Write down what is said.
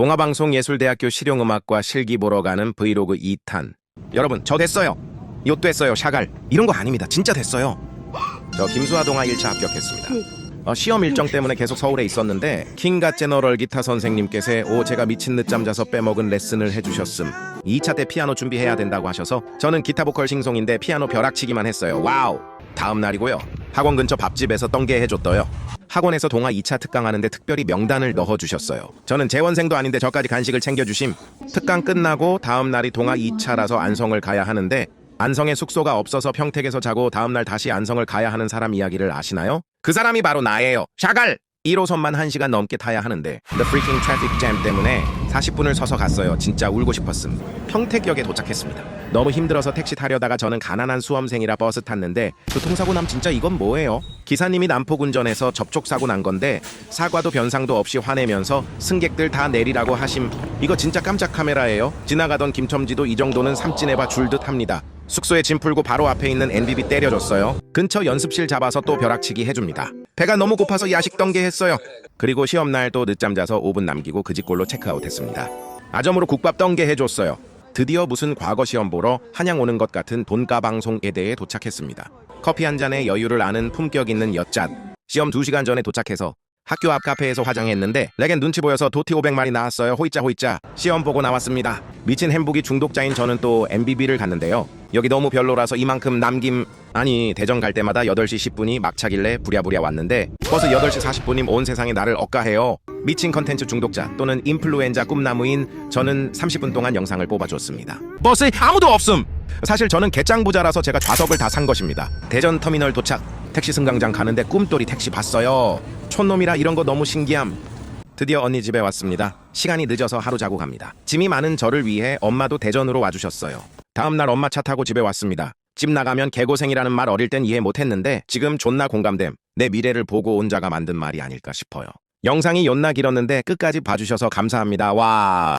동아방송예술대학교 실용음악과 실기 보러 가는 브이로그 2탄. 여러분, 저 됐어요. 요또 했어요, 샤갈. 이런 거 아닙니다. 진짜 됐어요. 저 김수아 동아 1차 합격했습니다. 어, 시험 일정 때문에 계속 서울에 있었는데 킹갓 제너럴 기타 선생님께서 오 제가 미친 늦잠 자서 빼먹은 레슨을 해주셨음 2차 때 피아노 준비해야 된다고 하셔서 저는 기타 보컬 싱송인데 피아노 벼락치기만 했어요 와우 다음 날이고요 학원 근처 밥집에서 떤게 해줬어요 학원에서 동아 2차 특강하는데 특별히 명단을 넣어주셨어요 저는 재원생도 아닌데 저까지 간식을 챙겨주심 특강 끝나고 다음 날이 동아 2차라서 안성을 가야 하는데 안성에 숙소가 없어서 평택에서 자고 다음 날 다시 안성을 가야 하는 사람 이야기를 아시나요? 그 사람이 바로 나예요. 샤갈! 1호선만 1시간 넘게 타야 하는데 The freaking traffic jam 때문에 40분을 서서 갔어요. 진짜 울고 싶었음. 평택역에 도착했습니다. 너무 힘들어서 택시 타려다가 저는 가난한 수험생이라 버스 탔는데 교통사고 남 진짜 이건 뭐예요? 기사님이 난폭 운전해서 접촉사고 난 건데 사과도 변상도 없이 화내면서 승객들 다 내리라고 하심 이거 진짜 깜짝 카메라예요. 지나가던 김첨지도 이 정도는 삼진해봐 줄 듯 합니다. 숙소에 짐 풀고 바로 앞에 있는 NBB 때려줬어요. 근처 연습실 잡아서 또 벼락치기 해줍니다. 배가 너무 고파서 야식 덩게 했어요. 그리고 시험날 또 늦잠 자서 5분 남기고 그 집골로 체크아웃했습니다. 아점으로 국밥 덩게 해줬어요. 드디어 무슨 과거 시험 보러 한양 오는 것 같은 돈가 방송에 대해 도착했습니다. 커피 한 잔에 여유를 아는 품격 있는 엿잣. 시험 2시간 전에 도착해서 학교 앞 카페에서 화장했는데 레겐 눈치 보여서 도티 500마리 나왔어요. 호이짜 호이짜. 시험 보고 나왔습니다. 미친 햄북이 중독자인 저는 또 MBB를 갔는데요. 여기 너무 별로라서 이만큼 남김 아니 대전 갈 때마다 8시 10분이 막차길래 부랴부랴 왔는데 버스 8시 40분이면 온 세상이 나를 억까해요. 미친 컨텐츠 중독자 또는 인플루엔자 꿈나무인 저는 30분 동안 영상을 뽑아줬습니다. 버스에 아무도 없음. 사실 저는 개짱 부자라서 제가 좌석을 다 산 것입니다. 대전 터미널 도착. 택시 승강장 가는데 꿈돌이 택시 봤어요. 촌놈이라 이런 거 너무 신기함. 드디어 언니 집에 왔습니다. 시간이 늦어서 하루 자고 갑니다. 짐이 많은 저를 위해 엄마도 대전으로 와주셨어요. 다음 날 엄마 차 타고 집에 왔습니다. 집 나가면 개고생이라는 말 어릴 땐 이해 못했는데 지금 존나 공감됨. 내 미래를 보고 온 자가 만든 말이 아닐까 싶어요. 영상이 연나 길었는데 끝까지 봐주셔서 감사합니다. 와.